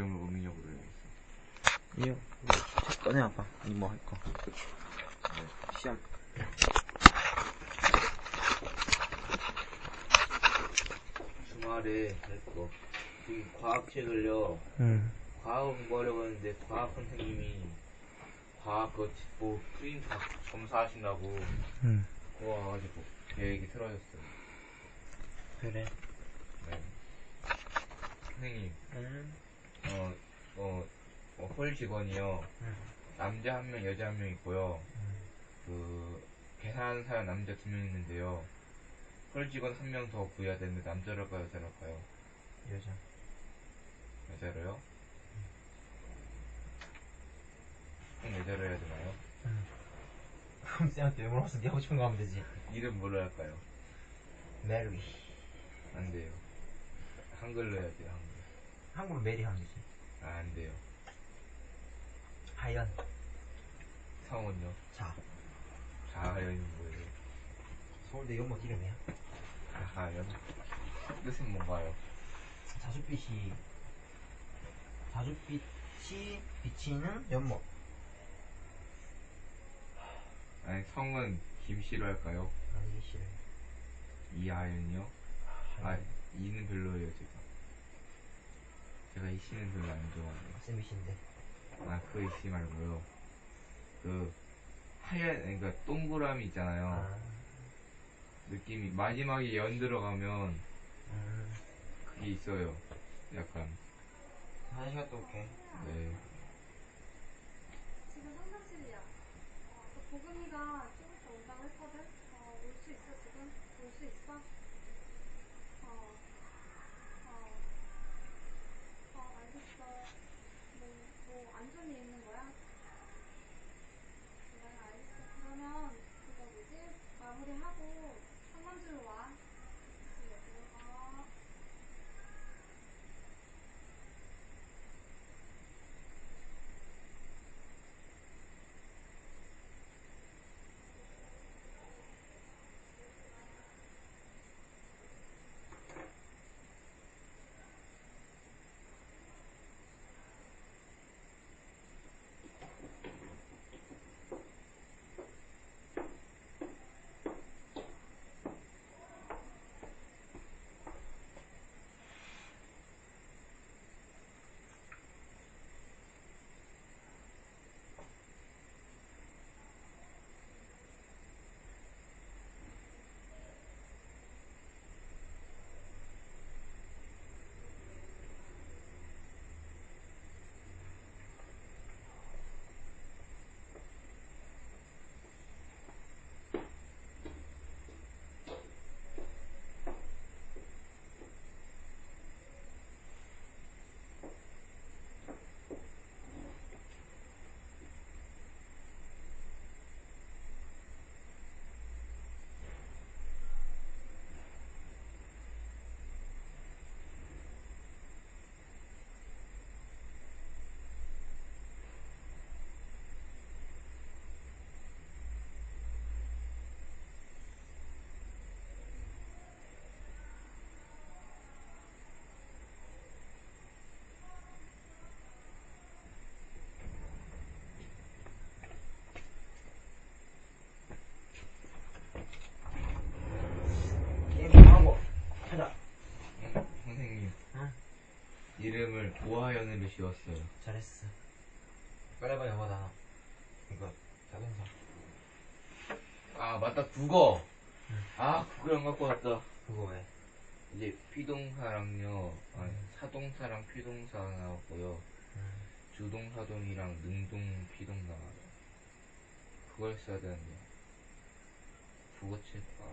이름을 음력으로 해야겠어. 이요. 책 꺼내와봐. 이모 할 거. 네. 시험. 주말에 할거 이 과학책을요. 응. 과학 공부하려고 했는데 과학 선생님이 과학 그 뭐, 프린트 검사하신다고 응. 그거 와가지고 계획이 틀어졌어요. 그래. 네. 선생님, 응. 어, 어, 어, 홀 직원이요. 응. 남자 한 명, 여자 한 명 있고요. 그, 계산하는 사람 남자 두 명 있는데요. 홀 직원 한 명 더 구해야 되는데 남자랄까요, 여자랄까요? 여자. 여자로요? 꼭 여자로 해야 되나요? 응. 그럼 쌤한테 왜 물어봤어? 네 하고 싶은 거 하면 되지. 이름 뭘로 할까요? 메리. 안 돼요. 한글로 해야 돼요, 한글. 한국로 메리 되지. 아, 안 돼요. 하연. 성은요? 자. 자하연이 뭐예요? 서울대 연못 이름이야. 자하연? 뜻은 뭔가요? 자줏빛이 자줏빛이 비치는 연못. 아니, 성은 김씨로 할까요? 아니 싫어. 이하연이요? 아, 이는 별로예요, 제가. 제가 이 씨는 별로 안 좋아해요. 쌤이신데. 아, 그 이씨 말고요. 그, 하얀, 그러니까 동그라미 있잖아요. 아. 느낌이, 마지막에 연 들어가면 음. 그게 있어요. 약간, 한 시간 또 올게. 네. 지금 상담실이야. 어, 그 보금이가 이름을 오하연으로 지었어요. 잘했어. 빨리빨리 넘어다. 이거 자동차. 아, 맞다, 국어! 응. 아, 국어 안 갖고 왔다. 그거 왜? 이제 피동사랑요, 아니, 음. 사동사랑 피동사 나왔고요. 음. 주동사동이랑 능동 피동 나와요. 그걸 써야 되는데. 국어책, 아,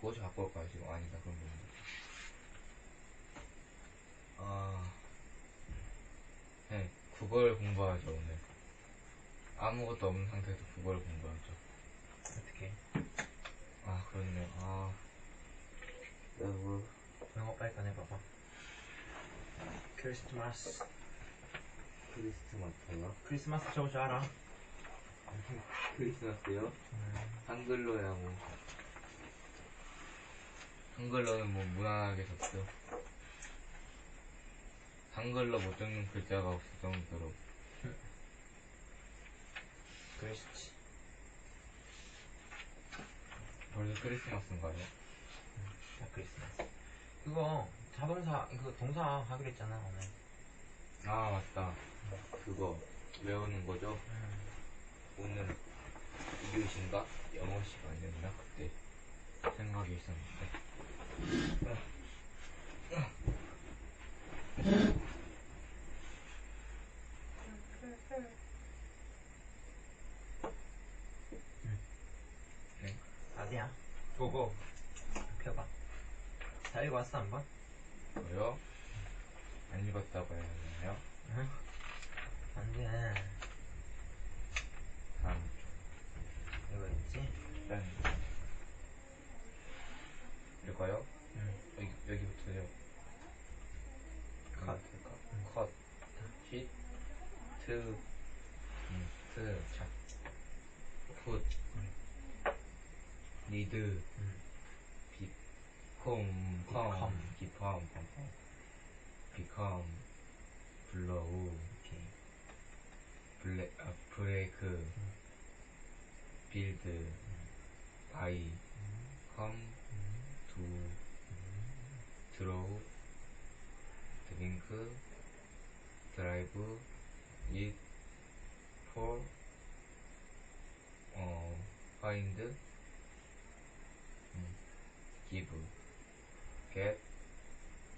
국어책 갖고 올까요, 지금? 아니다, 그럼 뭐. 아, 네, 국어를 공부하죠, 오늘. 아무것도 없는 상태에서 국어를 공부하죠. 어떻게? 아, 그렇네요. 아, 여보. 영어 빨리 꺼내봐봐. 크리스마스. 크리스마스요? 크리스마스 저거 줄 알아? 크리스마스요? 음. 한글로야 뭐 한글로는 뭐 무난하게 적죠 한글로 못 적는 글자가 없을 정도로 그랬지. 벌써 크리스마스인가요? 자, 크리스마스. 그거, 자동사, 이거 동사 하기로 했잖아, 오늘. 아 맞다 그거 외우는 거죠? 음. 오늘 2교시인가? 영어 시간이었나? 그때 생각이 있었는데 어디야? 보고. 펴봐. 다 읽어왔어, 한 번? 저요? 안 읽었다고 해야 하나요? 응? 안 돼. 다음 이거 있지? 일단 읽어요? 응. 여기, 여기부터요 컷. 컷, 컷, 힛, 트, 음, 트, 자, 풋, 리드, 응. 비, 콤, 컴, 비컴, 컴, 비컴, 블로우, 오케이. 블레, 아, 브레이크, 빌드, 바이, 컴, 두, 드로우, 드링크, 드라이브, 잇, 폴, 어, 파인드, 음, 기브, 겟,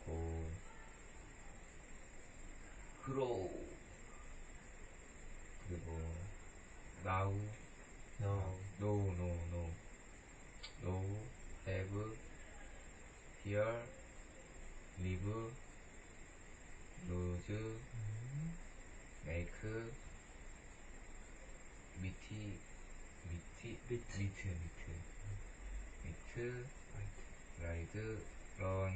고, 그로우, 그리고, 나우, No. no, no, no, no, have, here, live, lose, make, 미티, 미티, 미트. 미트, 미트, 미트, 라이드, 런,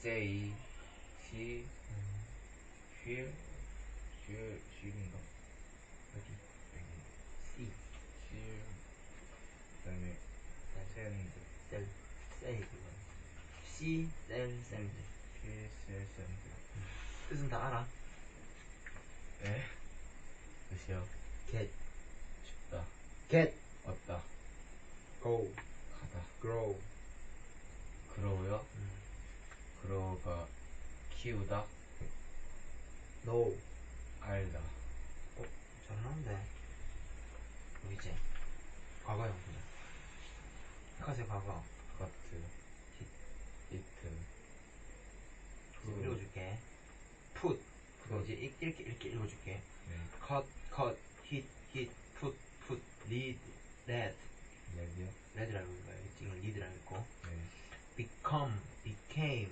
세이, 시, 쉴, 쉴, 쉴인가? 어디? 여기, C. 쉴, 그 다음에, 샌드, 셀. 셀, 그거. C, 셀, 샌드. 쉴, 셀, 샌드. 뜻은 다 알아. 에? 뜻이요? Get. 춥다, Get. Go. 가다. Grow. 그로우요? 음. 그로우가 키우다, No. 알다. 어, 잘하는데. 뭐 이제. 과거형 보자. 컷의 과거. 히, 히트, 이제 읽어줄게. Put. 그거 이제 이- 이렇게, 이렇게 읽어줄게. 네, cut, cut, hit, hit, put, put, lead, led. 레디요, red라고 읽어요. 이건 lead라고 읽고. 네, become, became,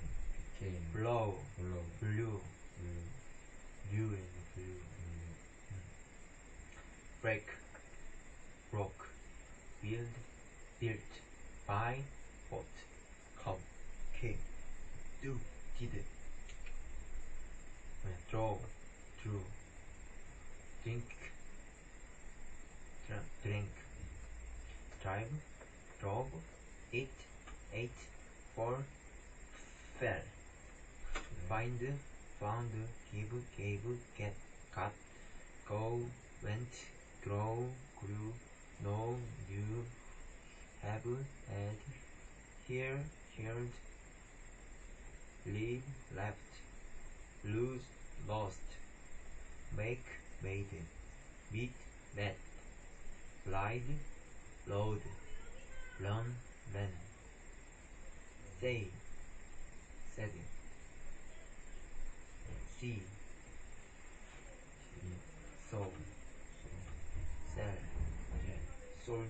비케인, blow, 블로우, blew, 블루, blew in blew. 블루, break, broke, build, built, buy, bought, come, came, do, did. 뭐야, draw, drew, drink, dra- drive, drove, eat, ate, fall, fell, find, found, give, gave, get, got, go, went, grow, grew, know, knew, have, had, hear, heard, live, left, lose, lost, make, made, meet, met, lied, load, run, ran, say, said, see, saw, sell, sold,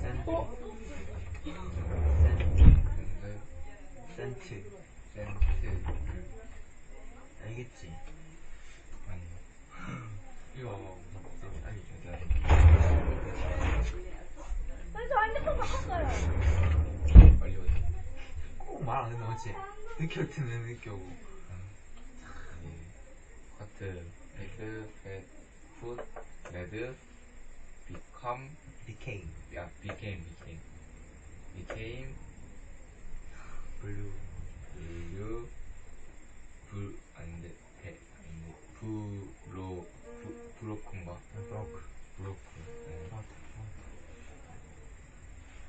sent, sent, sent, 알겠지? 안녕하세요. 늦게 오고. 하트, 레드, 벳, 풋, 레드, 비컴, 비케임. 야, 비케임, 비케임. 비케임, 블루, 블루. 블록 블록 네.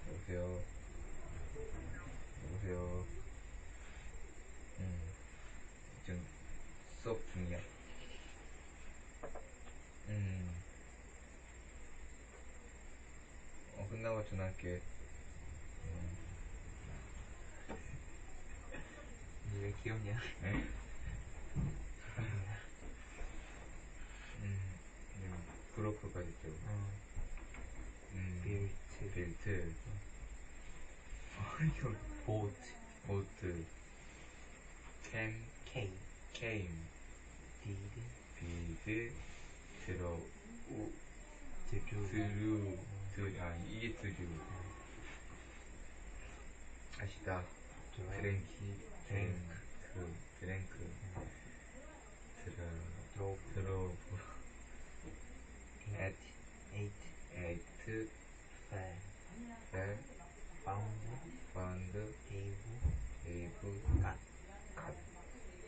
여보세요 여보세요 음 지금 수업 중이야 음어 끝나고 전화할게 음. 왜 귀엽냐? 응? 음, 빌트, 빌트. 이거 보트, 보트. 캠, K, 케임, 디드, 비드, 드로, 우, 드루, 드루, 드, 아, 이게 드루. 아시다. 드랭, 드랭키, 드랭크. 드랭크, 드랭크. 드러, 드로브, 드로브, 앳, 에이트, 에이트, 펠, 펠, 바운드, 파운드, 게이브, 게이브, 갓, 갓,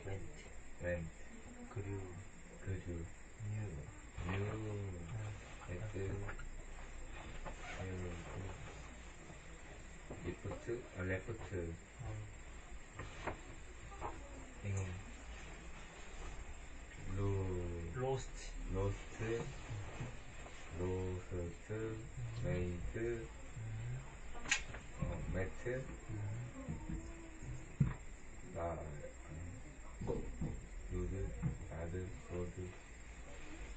웬트, 렌트, 그류, 그주, 뉴, 뉴, 헤드, 뉴, 리프트, 아, 레프트, 어, 이놈, 루, 로스트, 로스트, 로스트, 메이드, 어, 매트, 나, 루드, 라드, 로드,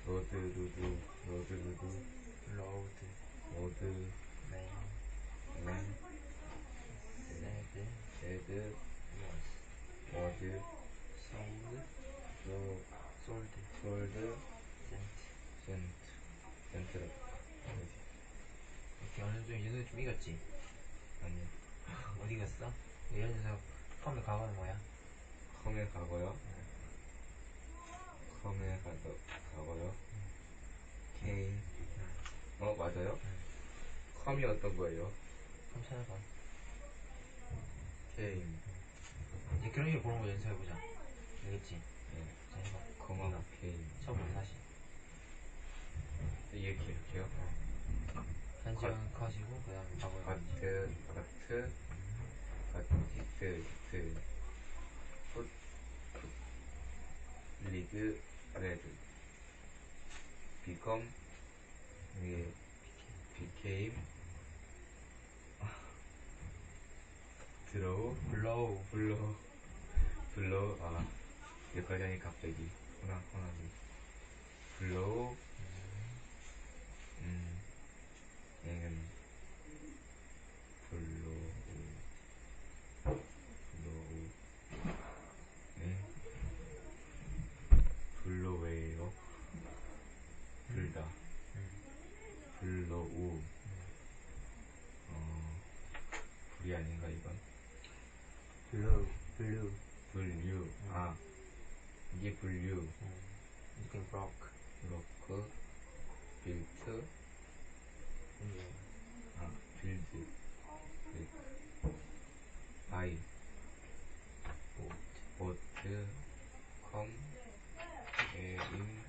로드, 로드, 루드, 로드, 로드, 레인, 렌, 세드, 레드, 워스, 워드, 소울드, 소, 솔드, 솔드, 센트. 센트. 그지? 이렇게 어느 정도 연습 좀 익었지? 아니, 어디 갔어? 예를 들어서 펌에 가고는 뭐야? 컴에 가고요. 컴에 가서, 가고요. 케인. 어, 맞아요? 컴이 어떤 거예요? 펌 찾아봐. 케인. 이제 그런 식으로 보는 거 연습해보자. 알겠지? 예. 자, 해봐. 컴하고 케인. 처음부터 다시. 이렇게, 이렇게요? 한시간 컷이고, 그 다음에 가고요. 바트, 바트, 바티트, 트, 풋, 풋, 리드, 레드, 비컴, 이게, became, 드로우, 블로우, 블로, 블로, 아, 여기까지 하니 갑자기, 코나, 코나기. 블로우, 음, 얘는, 블로우, 블로우, 네. 블로웨요. 불다. 블로우. 어, 불이 아닌가, 이건? 블루, 블루, 불류. 아, 이게 불류. 음, 이렇게 브로크, 브로크, 빌트, 예, 아, 빌드, 빌드, 바이, 보트, 보트, 컴, 에임,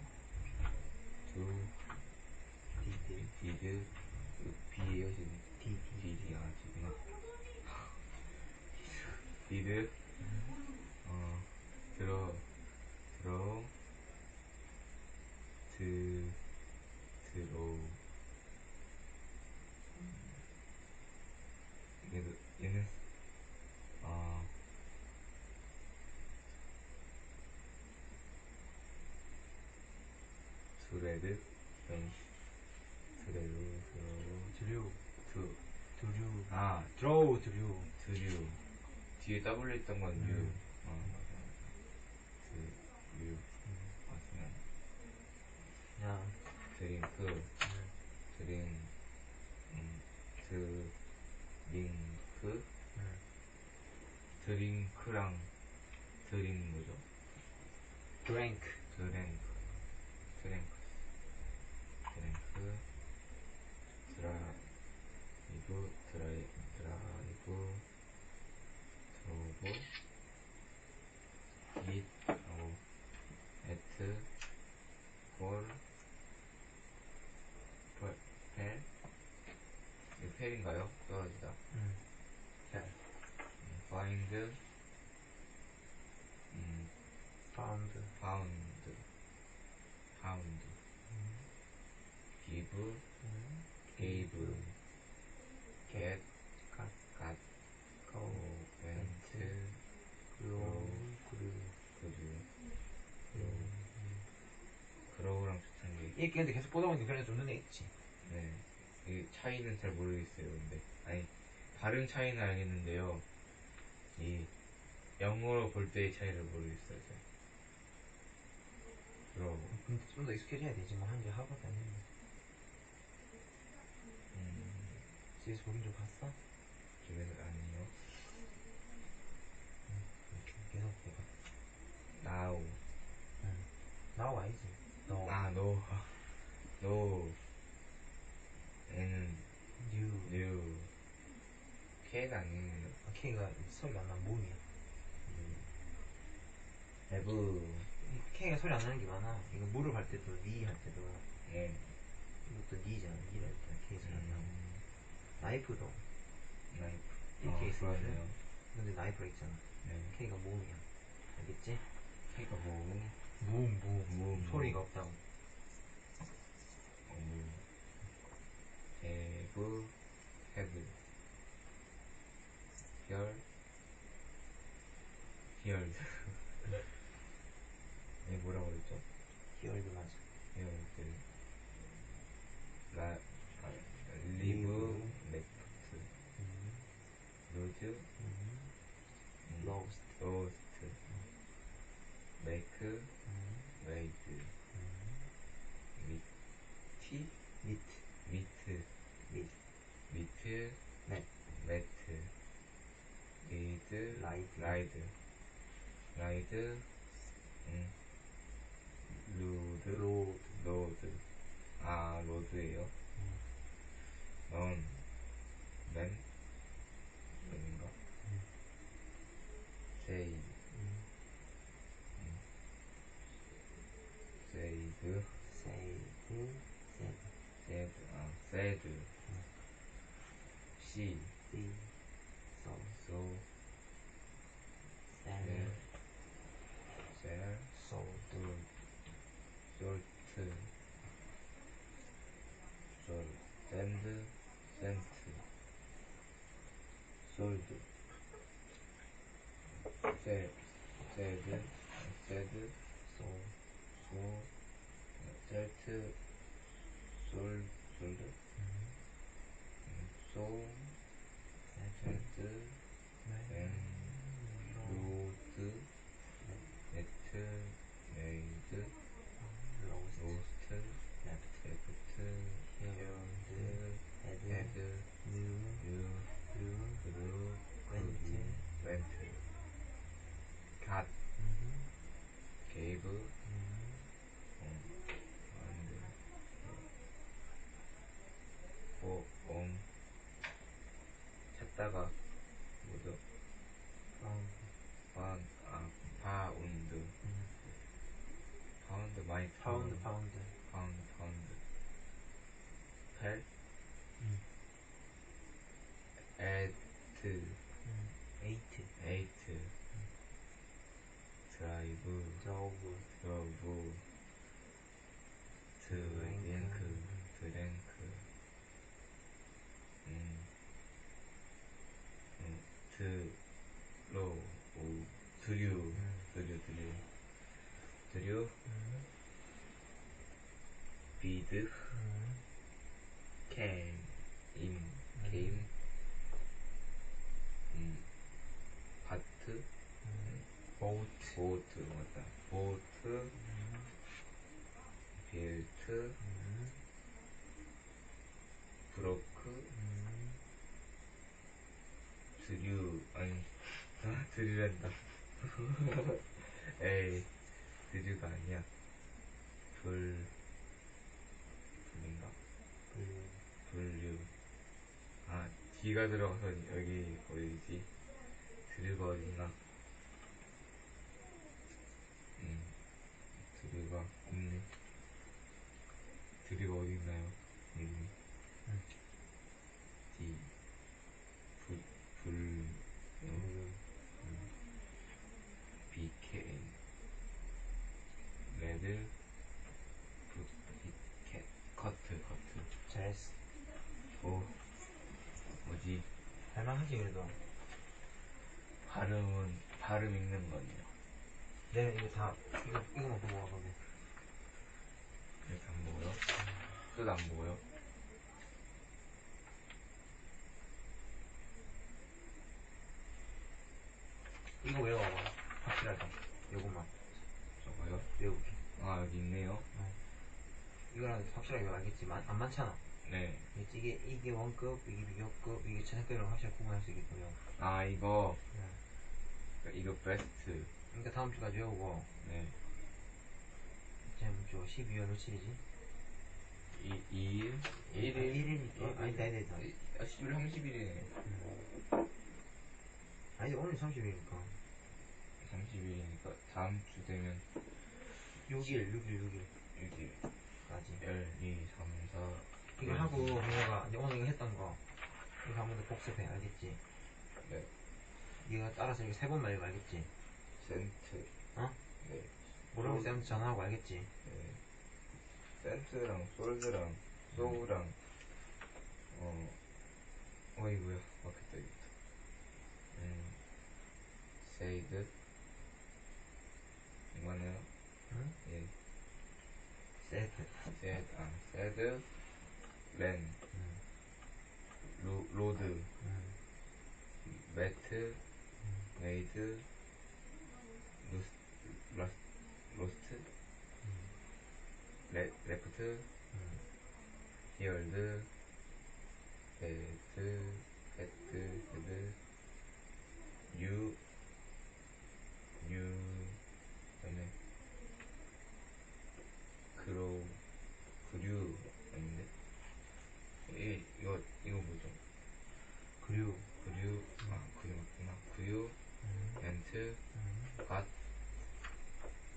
두, 디드, 디드, 비에요, 지금. 디디, 디디, 아, 지구나. 디드, 어, 들어, 들어, 드, 들어, 얘는, 얘는, 어, 드레드, 음, 드레드, 드레드, 드류, 드, 드류, 아, 드로우, 드류, 드류. 뒤에 W 있던 건 류. 음. 어, 맞아. 드류. 맞으면, 야, 드링크, 음, 드링, 음, 드링크, 음, 드링크랑 드링 뭐죠? 드랭크, 드랭크, 드랭크, 드라이브, 드라이, 드라이브, 드로브, 잇, 하고, 에트, 골, 펄, 펠, 펠인가요? 떨어지다. 음, 펠, 파인드, 음, 파운드, 파운드, 파운드, 기브, 음, 게이브, 겟, 갓, 갓, 고, 멘트, 글로, 그루, 구두, 음. 그러우랑 비슷한 게, 이렇게 근데 계속 보다 보니까 그래도 좀 눈에 익지. 차이는 잘 모르겠어요, 근데. 아니, 발음 차이는 알겠는데요. 이, 영어로 볼 때의 차이를 모르겠어요, 잘. 그러고, 근데 좀 더 익숙해져야 되지. 뭐한개 하거든. 음, 집에서 보긴 좀 봤어? 집에서 아니요. 계속 해봐. 나우. 응. 나와야지. 너, 아, 노. 노. 얘는. K가 아니에요. 아, K가 소리가 안 나면 모음이야. 에브. 이 K가 소리 안 나는 게 많아. 이거 무릎 할 때도, 니 할 때도. 예. 이것도 니잖아. 할 때는 K 소리 안 나고. 음, 나이프도. 나이프. 이렇게 아, 있으면은 그러네요. 근데 나이프가 있잖아. 네. K가 모음이야. 알겠지? 뭐, 무음, 무음. 무음. 소리가 없다고. 어, 뭐, 에브, 헤드. 별, 히얼드. 이 뭐라고 그랬죠? 히얼드 맞아. 히얼드. 라, 아, 리브, 리브. 레프트. 음, 루즈, 음, 음, 로스트. 로스트. 메이크, 음, 메이드. 음, 미티, 미트. 미트. 미트. 미트, 넷. 매트. 리드, 라이드. 라이드. 라이드, 음, 루드, 로드. 로드. 아, 로드예요 음, 넌, 맨, 맨인가? 음. 세이, 음, 세이드, 세이드. 세드. 세드, 아, 세드. 시, 시. 소. 소, 셀, 셀. 셀, 소드. 솔트, 솔, 샌드, 센트, 솔드, 셀, 세드, 세드, 소. 소, 셀트, 솔, 솔드, 음, 음, 소, 세드. 셀트, 네. 엔, 로. 로드, 네트, 메이드, 로스트. 로스트, 레프트. 레프트, 히얼드. 헤드. 헤드, 뉴. 뉴, 루. 그루, 웬트. 웬트, 갓, 음, 게이브, 음, 어, 안돼, 어, 엉, 찾다가, 뭐죠? 파운드. 반, 아, 파운드, 음, 파운드 많이 파운드, 들어본- 파운드. 파운드, 파운드, 펠, 음, 에드, 음, 에이트. 에이트, 드라이브, 드로브. 드러브, 드링크, 드랭크, 음, 음, 드로, 오, 드류, 음. 드류, 드류, 드류, 음, 음, 캠, 임, 게임, 음, 바트, 음, 보트. 보트, 맞다, 보트, 음, 빌트, 음, 브로크, 음, 드류, 아니, 아, 드류란다. 에이, 드류가 아니야. 불, 불인가? 블루. 불류. 아, D가 들어가서 여기 어디지? 드류가 어딨나? 음, 드류가 없네. 드류가 어딨나요? 여기. 음. D. 불, 불, 어? 블루. BK. 레드. 부, 이, 캐, 커트, 커트. 제스. 오, 뭐지? 하지, 그래도. 발음은, 발음 읽는 거네요. 내가 이거 다, 이거, 이거만 보고 와보게. 이렇게 안 보고요. 뜻안 보고요. 이거 외워봐. 확실하게. 요것만. 저거요. 외우기. 아, 여기 있네요. 이거는 확실하게 알겠지만, 안 많잖아. 네. 이게, 이게 원급, 이게 비교급, 이게 최상급이랑 확실히 구분할 수 있겠고요. 아, 이거, 네. 이거 베스트. 그러니까 다음 주까지 외우고, 네. 지금 저 12월 며칠이지? 이, 2일? 1일? 1일이니까. 아니다, 아니다. 아, 11월 30일이네. 아니, 오늘 30일이니까. 30일이니까 다음 주 되면 6일, 6일, 6일. 6일까지. 까지. 1, 2, 3, 4. 이거 하고, 민호가 이제 오늘 이거 했던 거. 이거 한 번 더 복습해, 알겠지? 네. 이거 따라서 이거 세 번만 읽어, 알겠지? 센트. 어? 네. 모르고 쌤한테 전화하고, 알겠지? 네. 센트랑 솔드랑 소우랑 어 어이 뭐야 막혔다 이거 음 세이드 이거네요 응? 예 세트. 세드 아 세드 렌 응. 로, 로드 응. 매트 메이드 루스 라스 로스트 레, 레프트 응. 히얼드 베트 베트 베드 유, 유, 그다음에 그로, 그류 아닌데? 이 이거 이거 뭐죠? 그리고, 그류, 아 그류 맞구나. 그유, 응. 멘트, 응. 갓,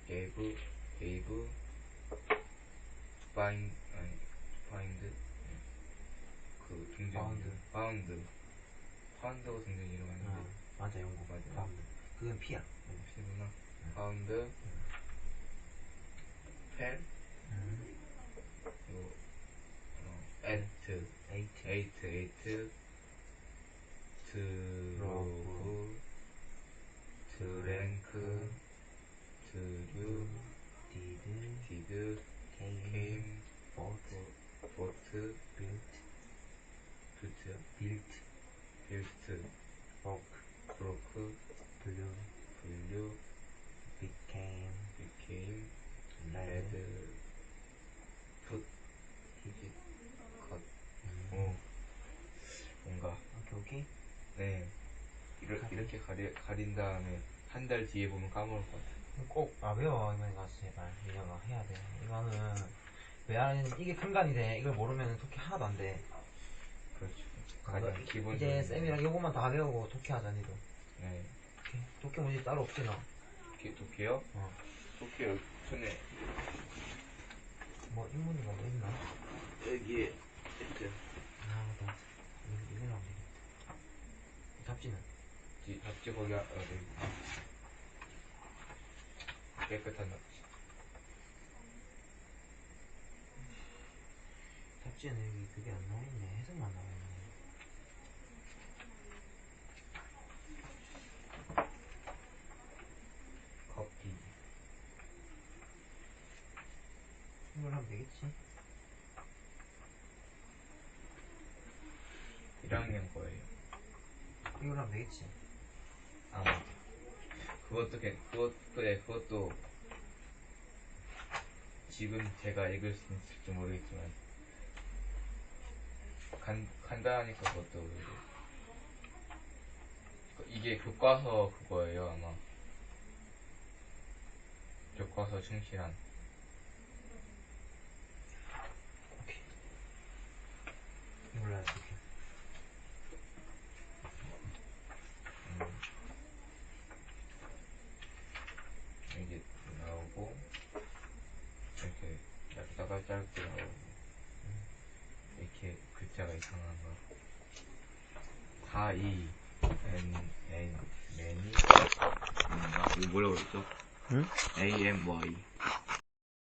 게이브, 게이브, 파인, 아니, 파인드, 그 등등 파운드. 파운드, 파운드가 이름 아닌데? 어, 맞아, 영국. 맞아. 파운드. 그건 피야. 피구나. 파운드, 펜, 응. 그리고 어, 에트, 에이트. 에이트, 에이트, 드로브, 드랭크, 드류, 디드, 디드, 케임, 보트, 보트, 빌트, 부트, 빌트, 빌트, 보크, 브로크, 블루, 분류, became, became, 레드, 풋, 티지. 컷, 음. 오, 뭔가, 오케이, 오케이. 네. 이렇게, 이렇게 가리, 가린 다음에 한 달 뒤에 보면 까먹을 것 같아. 꼭, 아, 외워, 이번에 가서 제발. 민혁아, 해야 돼. 이거는, 왜 하는, 이게 큰간이 돼. 이걸 모르면 토끼 하나도 안 돼. 그거 가장 기본 이제 쌤이랑 요거만 다 외우고 토끼 하자, 니도. 네. 오케이. 토끼 문제 따로 없지, 너. 도쿄, 도쿄요? 어. 도쿄 전에 뭐, 인문이가 뭐 있나? 여기에 있죠. 아, 맞다. 이거, 이거 나오면 되겠다. 잡지는? 지- 잡지 거기 아, 어, 여기. 깨끗한 잡지. 잡지는 여기 그게 안 나와있네. 해석만 나와있네. 커피. 이걸 하면 되겠지? 1학년 거예요. 되겠지? 아마. 그것도, 괜- 그것, 그래, 그것도 지금 제가 읽을 수 있을지 모르겠지만 간, 간단하니까 그것도. 그- 이게 교과서 그거예요 아마 교과서 충실한 오케이. 이걸로 할수 있게. 음. 이게 나오고 이렇게 짧게 나오고 이렇게 글자가 이상한 거 다이 N N 아, 이거 뭐라고 그랬죠? 응? A M Y